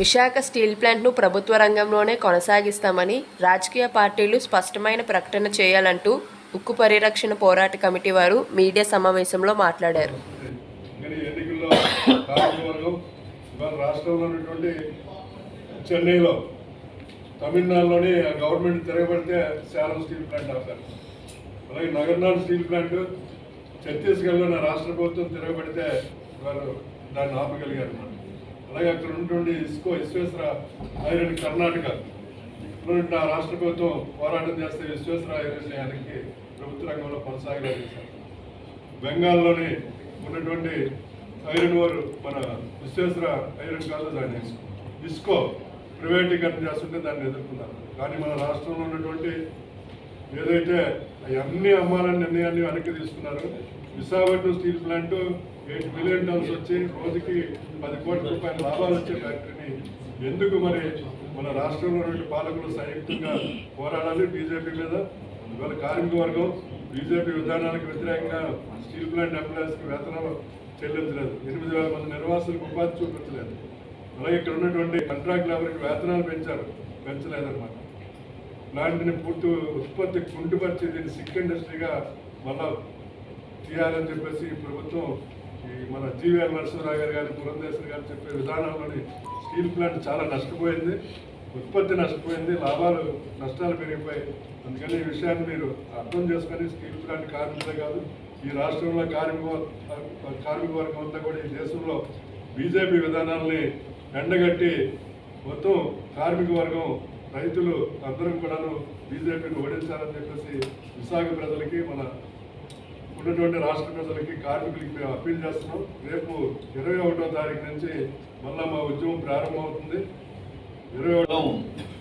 Visakha steel ప్లాంట్ను ప్రభుత్వ రంగంలోనే కొనసాగిస్తామని రాజకీయ పార్టీలు స్పష్టమైన ప్రకటన చేయాలంటూ ఉక్కు పరిరక్షణ పోరాట కమిటీ వారు మీడియా సమావేశంలో మాట్లాడారు. చెన్నైలో తమిళనాడులోని గవర్నమెంట్ తిరగబడితే శాలం స్టీల్ ప్లాంట్ ఆపారు అలాగే నగర్నాడు స్టీల్ ప్లాంట్ ఛత్తీస్గఢ్లో నా రాష్ట్ర ప్రభుత్వం తిరగబడితే వారు దాన్ని ఆపగలిగారు అన్నమాట. అలాగే అక్కడ ఉన్నటువంటి ఇస్కో విశ్వేశ్వర ఐరన్ కర్ణాటక ఆ నా రాష్ట్ర ప్రభుత్వం పోరాటం చేస్తే విశ్వేశ్వర ఐరన్ ఆయనకి ప్రభుత్వ రంగంలో కొనసాగలేదు. బెంగాల్లోని ఉన్నటువంటి ఐరన్ వారు మన విశ్వేశ్వర ఐరన్ కాదు దాన్ని ఇస్కో ప్రైవేటీకరణ చేస్తుంటే దాన్ని ఎదుర్కొన్నారు. కానీ మన రాష్ట్రంలో ఉన్నటువంటి ఏదైతే అన్ని అమ్మాలని నిర్ణయాన్ని వెనక్కి తీసుకున్నారు Visakhapatnam steel plant eight million tons వచ్చి రోజుకి పది కోట్ల రూపాయల లాభాలు వచ్చే ఫ్యాక్టరీని ఎందుకు మరి మన రాష్ట్రంలో ఉన్నటువంటి పాలకులు సంయుక్తంగా పోరాడాలి బీజేపీ మీద? అందువల్ల కార్మిక వర్గం బీజేపీ విధానాలకు వ్యతిరేకంగా స్టీల్ ప్లాంట్ ఎంప్లాయీస్కి వేతనాలు చెల్లించలేదు. ఎనిమిది వేల మంది నిర్వాసులకు ఉపాధి చూపించలేదు. అలాగే ఇక్కడ ఉన్నటువంటి కంట్రాక్ట్ లేబర్కి వేతనాలు పెంచారు. పెంచలేదన్నమాట. ప్లాంట్ని పూర్తి ఉత్పత్తి కుంటుపరిచి దీన్ని సిక్ ఇండస్ట్రీగా మళ్ళా తీయాలని చెప్పేసి ప్రభుత్వం మన జీవీఆర్ నరసింహరావు గారు కానీ పురంధేశ్వరి గారు చెప్పే విధానంలోని స్టీల్ ప్లాంట్ చాలా నష్టపోయింది. ఉత్పత్తి నష్టపోయింది లాభాలు నష్టాలు పెరిగిపోయాయి. అందుకని ఈ విషయాన్ని మీరు అర్థం చేసుకొని స్టీల్ ప్లాంట్ కార్మికులే కాదు ఈ రాష్ట్రంలో కార్మిక కార్మిక వర్గం అంతా కూడా ఈ దేశంలో బీజేపీ విధానాల్ని ఎండగట్టి మొత్తం కార్మిక వర్గం రైతులు అందరం కూడాను బీజేపీని ఓడించాలని చెప్పేసి విశాఖ ప్రజలకి మన ఉన్నటువంటి రాష్ట్ర ప్రజలకి కార్మికులకి మేము అప్పీల్ చేస్తున్నాం. రేపు ఇరవై ఒకటో తారీఖు నుంచి మళ్ళా మా ఉద్యమం ప్రారంభమవుతుంది. ఇరవై ఒకటో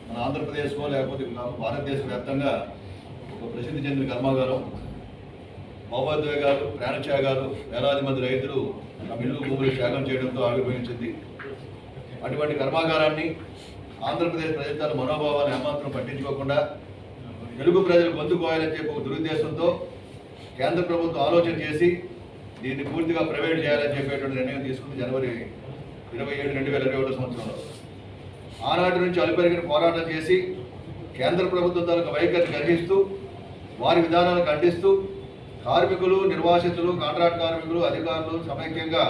మన ఆంధ్రప్రదేశ్లో లేకపోతే భారతదేశ వ్యాప్తంగా ఒక ప్రసిద్ధి చెందిన కర్మాగారం. భావోద్వేగాలు ప్రాణత్యాగాలు వేలాది మంది రైతులు మిల్లు భూములు త్యాగం చేయడంతో ఆవిర్భవించింది అటువంటి కర్మాగారాన్ని ఆంధ్రప్రదేశ్ ప్రజల మనోభావాన్ని ఏమాత్రం పట్టించుకోకుండా తెలుగు ప్రజలు పొందుకోవాలని చెప్పి ఒక దురుద్దేశంతో కేంద్ర ప్రభుత్వం ఆలోచన చేసి దీన్ని పూర్తిగా ప్రైవేట్ చేయాలని చెప్పేటువంటి నిర్ణయం తీసుకుంది జనవరి ఇరవై ఏడు రెండు వేల ఇరవై ఒకటో సంవత్సరంలో. ఆనాటి నుంచి అలుపెరిగిన పోరాటం చేసి కేంద్ర ప్రభుత్వం తాలూకు వైఖరిని గ్రహిస్తూ వారి విధానాలను ఖండిస్తూ కార్మికులు నిర్వాసితులు కాంట్రాక్ట్ కార్మికులు అధికారులు సమైక్యంగా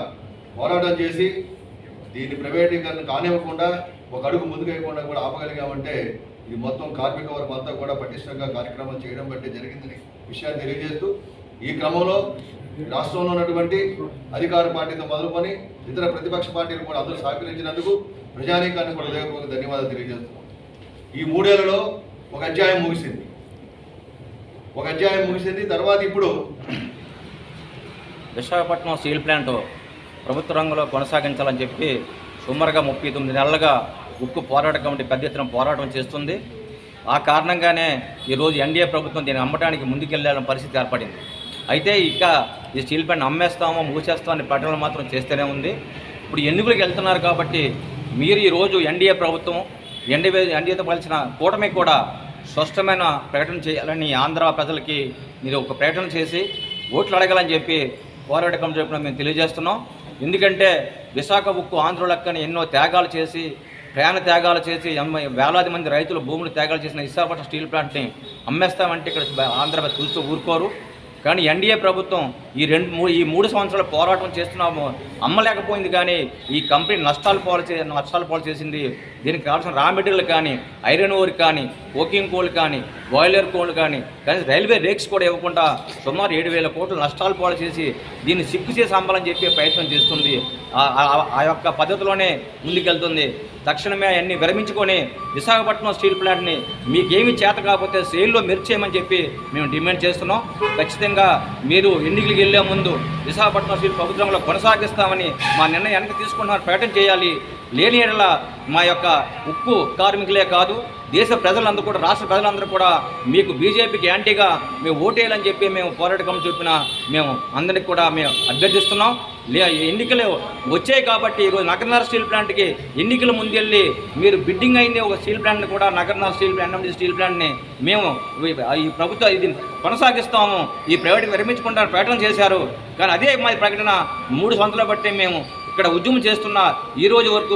పోరాటం చేసి దీన్ని ప్రైవేటీకరణ కానివ్వకుండా ఒక అడుగు ముందుకేయకుండా కూడా ఆపగలిగామంటే ఇది మొత్తం కార్మిక వర్గం అంతా కూడా పటిష్టంగా కార్యక్రమాలు చేయడం బట్టి జరిగిందని విషయాన్ని తెలియజేస్తూ ఈ క్రమంలో రాష్ట్రంలో ఉన్నటువంటి అధికార పార్టీతో మొదలుకొని ఇతర ప్రతిపక్ష పార్టీలు కూడా అందరూ సహకరించినందుకు ప్రజానీకాన్ని కూడా లేకపోతే ధన్యవాదాలు తెలియజేస్తున్నాం. ఈ మూడేళ్ళలో ఒక అధ్యాయం ముగిసింది. ఒక అధ్యాయం ముగిసింది. తర్వాత ఇప్పుడు విశాఖపట్నం స్టీల్ ప్లాంట్ ప్రభుత్వ రంగంలో కొనసాగించాలని చెప్పి సుమారుగా ముప్పై తొమ్మిది నెలలుగా ఉక్కు పోరాట కమిటీ పెద్ద ఎత్తున పోరాటం చేస్తుంది. ఆ కారణంగానే ఈరోజు ఎన్డీఏ ప్రభుత్వం దీన్ని అమ్మటానికి ముందుకెళ్ళాలని పరిస్థితి ఏర్పడింది. అయితే ఇక ఈ స్టీల్ ప్లాంట్ అమ్మేస్తామో మూసేస్తామని ప్రకటనలు మాత్రం చేస్తూనే ఉంది. ఇప్పుడు ఎన్నికలకు వెళ్తున్నారు కాబట్టి మీరు ఈరోజు ఎన్డీఏ ప్రభుత్వం ఎన్డీఏ ఎన్డీఏతో కలిసిన కూటమి కూడా స్పష్టమైన ప్రకటన చేయాలని ఆంధ్ర ప్రజలకి మీరు ఒక ప్రకటన చేసి ఓట్లు అడగాలని చెప్పి పోరాట కమిటీ చెప్పిన మేము తెలియజేస్తున్నాం. ఎందుకంటే విశాఖ ఉక్కు ఆంధ్రులక్కని ఎన్నో త్యాగాలు చేసి ప్రయాణ త్యాగాలు చేసి వేలాది మంది రైతులు భూములు త్యాగాలు చేసిన విశాఖపట్నం స్టీల్ ప్లాంట్ని అమ్మేస్తామంటే ఇక్కడ ఆంధ్రప్రదేశ్ చూస్తూ ఊరుకోరు. కానీ ఎన్డీఏ ప్రభుత్వం ఈ రెండు ఈ మూడు సంవత్సరాల పోరాటం చేస్తున్నాము. అమ్మలేకపోయింది కానీ ఈ కంపెనీ నష్టాలు పాలు చే నష్టాలు పాలు చేసింది. దీనికి కావాల్సిన రా మెటీరియల్ కానీ ఐరన్ ఓర్ కానీ కోకింగ్ కోల్ కానీ బాయిలర్ కోల్ కానీ కానీ రైల్వే రేక్స్ కూడా ఇవ్వకుండా సుమారు ఏడు వేల కోట్లు నష్టాలు పాలు చేసి దీన్ని సిక్కు చేసి అమ్మాలని చెప్పే ప్రయత్నం చేస్తుంది. ఆ- యొక్క పద్ధతిలోనే ముందుకెళ్తుంది. తక్షణమే అవన్నీ విరమించుకొని విశాఖపట్నం స్టీల్ ప్లాంట్ని మీకేమి చేత కాకపోతే సేల్లో మెరిచేయమని చెప్పి మేము డిమాండ్ చేస్తున్నాం. ఖచ్చితంగా మీరు ఎన్నికలకి వెళ్ళే ముందు విశాఖపట్నం స్టీల్ ప్రభుత్వంలో కొనసాగిస్తామని మా నిర్ణయం తీసుకుంటున్నారు ప్రకటన చేయాలి. లేని ఎడల మా యొక్క ఉక్కు కార్మికులే కాదు దేశ ప్రజలందరూ కూడా రాష్ట్ర ప్రజలందరూ కూడా మీకు బీజేపీకి యాంటీగా మేము ఓటేయాలని చెప్పి మేము పోరాటకం చూపిన మేము అందరికి కూడా మేము అభ్యర్థిస్తున్నాం. లే ఎన్నికలు వచ్చాయి కాబట్టి ఈరోజు నగరనార స్టీల్ ప్లాంట్కి ఎన్నికల ముందెళ్ళి మీరు బిడ్డింగ్ అయింది ఒక స్టీల్ ప్లాంట్ని కూడా Nagarnar steel plant NMDC steel ప్లాంట్ని మేము ఈ ప్రభుత్వ ఇది కొనసాగిస్తాము. ఈ ప్రైవేట్ విరమించుకుంటా ప్రకటన చేశారు. కానీ అదే మా ప్రకటన మూడు సంవత్సరాలు బట్టి మేము ఇక్కడ ఉద్యమం చేస్తున్న ఈ రోజు వరకు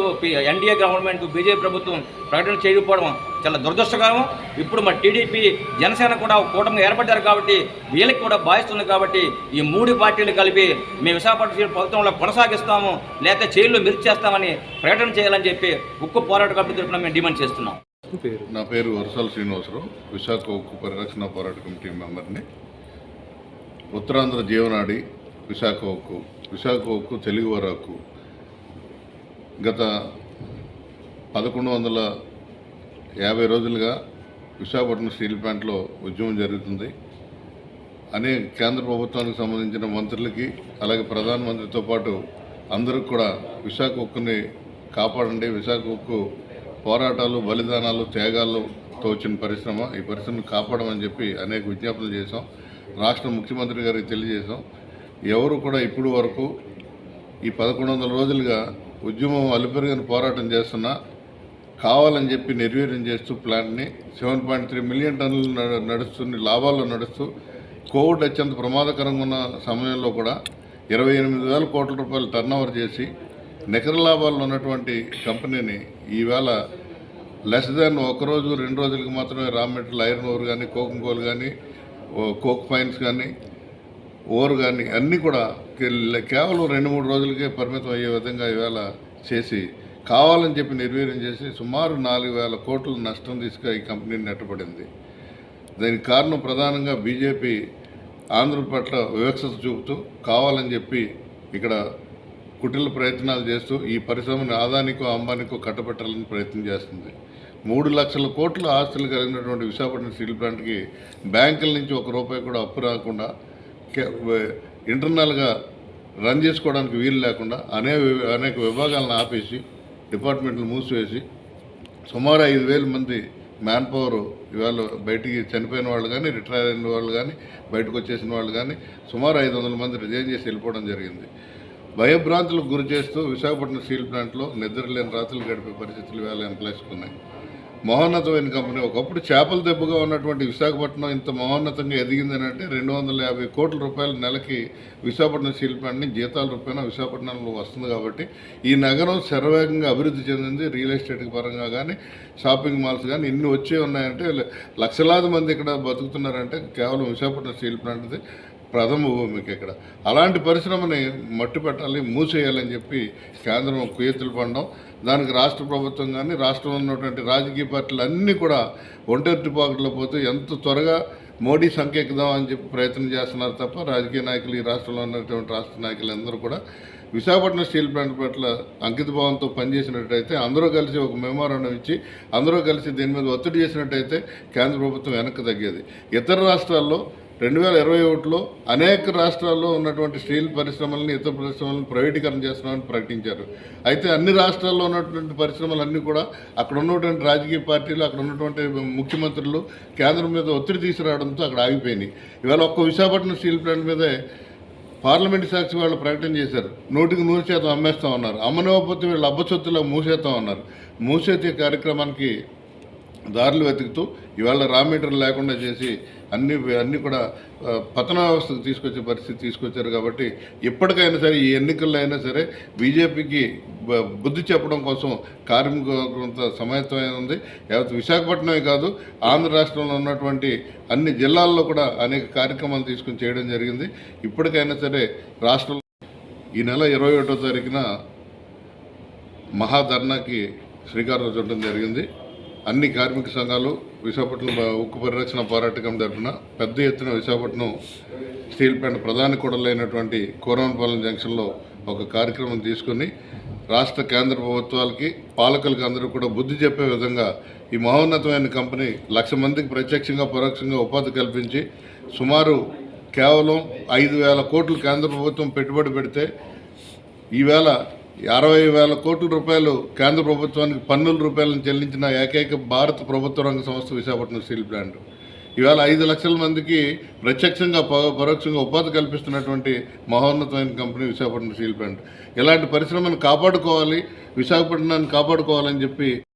ఎన్డీఏ గవర్నమెంట్ బీజేపీ ప్రభుత్వం ప్రకటన చేయకపోవడం చాలా దురదృష్టకరం. ఇప్పుడు మా టీడీపీ జనసేన కూడా ఒక కూటమి ఏర్పడ్డారు కాబట్టి వీళ్ళకి కూడా బాధిస్తుంది కాబట్టి ఈ మూడు పార్టీలు కలిపి మేము విశాఖపట్నం ప్రభుత్వంలో కొనసాగిస్తాము లేకపోతే జైల్లో మిర్చి చేస్తామని ప్రకటన చేయాలని చెప్పి ఉక్కు పోరాట కమిటీ తరఫున మేము డిమాండ్ చేస్తున్నాం. నా పేరు వరసాల శ్రీనివాసరావు. విశాఖ ఉక్కు పరిరక్షణ పోరాట కమిటీ మెంబర్ని. ఉత్తరాంధ్ర జీవనాడి విశాఖ ఉక్కు. విశాఖ ఉక్కు తెలుగువారి హక్కు గత పదకొండు వందల యాభై రోజులుగా విశాఖపట్నం స్టీల్ ప్లాంట్లో ఉద్యమం జరుగుతుంది. అనే కేంద్ర ప్రభుత్వానికి సంబంధించిన మంత్రులకి అలాగే ప్రధానమంత్రితో పాటు అందరికి కూడా విశాఖ ఉక్కుని కాపాడండి. విశాఖ ఉక్కు పోరాటాలు బలిదానాలు త్యాగాలతో వచ్చిన పరిశ్రమ. ఈ పరిశ్రమను కాపాడమని చెప్పి అనేక విజ్ఞాపనలు చేశాం. రాష్ట్ర ముఖ్యమంత్రి గారికి తెలియజేశాం. ఎవరు కూడా ఇప్పుడు వరకు ఈ పదకొండు వందల రోజులుగా ఉద్యమం అలుపెరుగని పోరాటం చేస్తున్నా కావాలని చెప్పి నిర్వీర్యం చేస్తూ ప్లాంట్ని సెవెన్ పాయింట్ త్రీ మిలియన్ టన్నులు నడ- నడుస్తుంది లాభాల్లో నడుస్తూ కోవిడ్ అత్యంత ప్రమాదకరంగా ఉన్న సమయంలో కూడా ఇరవై ఎనిమిది వేల కోట్ల రూపాయలు టర్న్ ఓవర్ చేసి నికర లాభాల్లో ఉన్నటువంటి కంపెనీని ఈవేళ లెస్ దాన్ ఒక రోజు రెండు రోజులకి మాత్రమే రా మెటీరియల్ ఐరన్ ఓర్ కానీ కోకం కోల్ కానీ కోక్ ఫైన్స్ కానీ ఓరు కానీ అన్నీ కూడా కేవలం రెండు మూడు రోజులకే పరిమితం అయ్యే విధంగా ఈవేళ చేసి కావాలని చెప్పి నిర్వీర్యం చేసి సుమారు నాలుగు వేల కోట్లు నష్టం తీసుకు ఈ కంపెనీని నెట్టబడింది. దానికి కారణం ప్రధానంగా బీజేపీ ఆంధ్ర పట్ల వివక్షత చూపుతూ కావాలని చెప్పి ఇక్కడ కుటిల ప్రయత్నాలు చేస్తూ ఈ పరిశ్రమని ఆదానికో అంబానికో కట్టబెట్టాలని ప్రయత్నం చేస్తుంది. మూడు లక్షల కోట్ల ఆస్తులు కలిగినటువంటి విశాఖపట్నం స్టీల్ ప్లాంట్కి బ్యాంకుల నుంచి ఒక రూపాయి కూడా అప్పు రాకుండా ఇంటర్నల్గా రన్ చేసుకోవడానికి వీలు లేకుండా అనేక అనేక విభాగాలను ఆపేసి డిపార్ట్మెంట్లు మూసివేసి సుమారు ఐదు వేల మంది మ్యాన్ పవర్ ఇవాళ బయటికి చనిపోయిన వాళ్ళు కానీ రిటైర్ అయిన వాళ్ళు కానీ బయటకు వచ్చేసిన వాళ్ళు కానీ సుమారు ఐదు వందల మంది రిజైన్ చేసి వెళ్ళిపోవడం జరిగింది. భయభ్రాంతులకు గురి చేస్తూ విశాఖపట్నం స్టీల్ ప్లాంట్లో నిద్రలేని రాత్రులు గడిపే పరిస్థితులు ఇవాళ ఎంప్లాయీస్కి ఉన్నాయి. మహోన్నతమైన కంపెనీ ఒకప్పుడు చేపల దెబ్బగా ఉన్నటువంటి విశాఖపట్నం ఇంత మహోన్నతంగా ఎదిగిందని అంటే రెండు వందల యాభై కోట్ల రూపాయల నెలకి విశాఖపట్నం శిల్పాన్ని ప్లాంట్ని జీతాల రూపాయన విశాఖపట్నంలో వస్తుంది కాబట్టి ఈ నగరం శరవేగంగా అభివృద్ధి చెందింది. రియల్ ఎస్టేట్ పరంగా కానీ షాపింగ్ మాల్స్ కానీ ఇన్ని వచ్చే ఉన్నాయంటే లక్షలాది మంది ఇక్కడ బతుకుతున్నారంటే కేవలం విశాఖపట్నం స్టీల్ ప్లాంట్ది. ప్రథమ భూమికి ఇక్కడ. అలాంటి పరిశ్రమని మట్టు పెట్టాలి మూసేయాలని చెప్పి కేంద్రం కుయత్తులు పడడం దానికి రాష్ట్ర ప్రభుత్వం కానీ రాష్ట్రంలో ఉన్నటువంటి రాజకీయ పార్టీలు అన్నీ కూడా ఒంటరి పాకట్లో పోతే ఎంత త్వరగా మోడీ సంకెక్కుదాం అని చెప్పి ప్రయత్నం చేస్తున్నారు తప్ప రాజకీయ నాయకులు ఈ రాష్ట్రంలో ఉన్నటువంటి రాష్ట్ర నాయకులు అందరూ కూడా విశాఖపట్నం స్టీల్ ప్లాంట్ పట్ల అంకిత భావంతో పనిచేసినట్టయితే అందరూ కలిసి ఒక మెమోరాండం ఇచ్చి అందరూ కలిసి దీని మీద ఒత్తిడి చేసినట్టయితే కేంద్ర ప్రభుత్వం వెనక్కి తగ్గేది. ఇతర రాష్ట్రాల్లో రెండు వేల ఇరవై ఒకటిలో అనేక రాష్ట్రాల్లో ఉన్నటువంటి స్టీల్ పరిశ్రమలను ఇతర పరిశ్రమలను ప్రైవేటీకరణ చేస్తున్నామని ప్రకటించారు. అయితే అన్ని రాష్ట్రాల్లో ఉన్నటువంటి పరిశ్రమలన్నీ కూడా అక్కడ ఉన్నటువంటి రాజకీయ పార్టీలు అక్కడ ఉన్నటువంటి ముఖ్యమంత్రులు కేంద్రం మీద ఒత్తిడి తీసుకురావడంతో అక్కడ ఆగిపోయినాయి. ఇవాళ ఒక్క విశాఖపట్నం స్టీల్ ప్లాంట్ మీదే పార్లమెంట్ సాక్షి వాళ్ళు ప్రకటన చేశారు. నూటికి నూరు శాతం అమ్మేస్తా ఉన్నారు అమ్మనివ్వకపోతే వీళ్ళు అబ్బసొత్తులో మూసేస్తా ఉన్నారు మూసేసే కార్యక్రమానికి దారులు వెతుకుతూ ఇవాళ రా మీటర్లు లేకుండా చేసి అన్ని అన్ని కూడా పతన వ్యవస్థకు తీసుకొచ్చే పరిస్థితి తీసుకొచ్చారు కాబట్టి ఎప్పటికైనా సరే ఈ ఎన్నికల్లో అయినా సరే బీజేపీకి బుద్ధి చెప్పడం కోసం కార్మిక కొంత సమాయత్తమైన ఉంది. యావత్ విశాఖపట్నమే కాదు ఆంధ్ర రాష్ట్రంలో ఉన్నటువంటి అన్ని జిల్లాల్లో కూడా అనేక కార్యక్రమాలు తీసుకుని చేయడం జరిగింది. ఇప్పటికైనా సరే రాష్ట్రంలో ఈ నెల ఇరవై ఒకటో తారీఖున మహాధర్నాకి శ్రీకారం చుట్టడం జరిగింది. అన్ని కార్మిక సంఘాలు విశాఖపట్నం ఉక్కు పరిరక్షణ పోరాటకం తరఫున పెద్ద ఎత్తున విశాఖపట్నం స్టీల్ ప్లాంట్ ప్రధాన కూడలైనటువంటి కోరంపాలెం జంక్షన్లో ఒక కార్యక్రమం తీసుకుని రాష్ట్ర కేంద్ర ప్రభుత్వాలకి పాలకులకి అందరూ కూడా బుద్ధి చెప్పే విధంగా ఈ మహోన్నతమైన కంపెనీ లక్ష మందికి ప్రత్యక్షంగా పరోక్షంగా ఉపాధి కల్పించి సుమారు కేవలం ఐదు వేల కోట్లు కేంద్ర ప్రభుత్వం పెట్టుబడి పెడితే ఈవేళ అరవై వేల కోట్ల రూపాయలు కేంద్ర ప్రభుత్వానికి పన్నుల రూపాయలను చెల్లించిన ఏకైక భారత ప్రభుత్వ రంగ సంస్థ విశాఖపట్నం స్టీల్ ప్లాంట్. ఇవాళ ఐదు లక్షల మందికి ప్రత్యక్షంగా ప- పరోక్షంగా ఉపాధి కల్పిస్తున్నటువంటి మహోన్నతమైన కంపెనీ విశాఖపట్నం స్టీల్ ప్లాంట్. ఇలాంటి పరిశ్రమను కాపాడుకోవాలి విశాఖపట్నాన్ని కాపాడుకోవాలని చెప్పి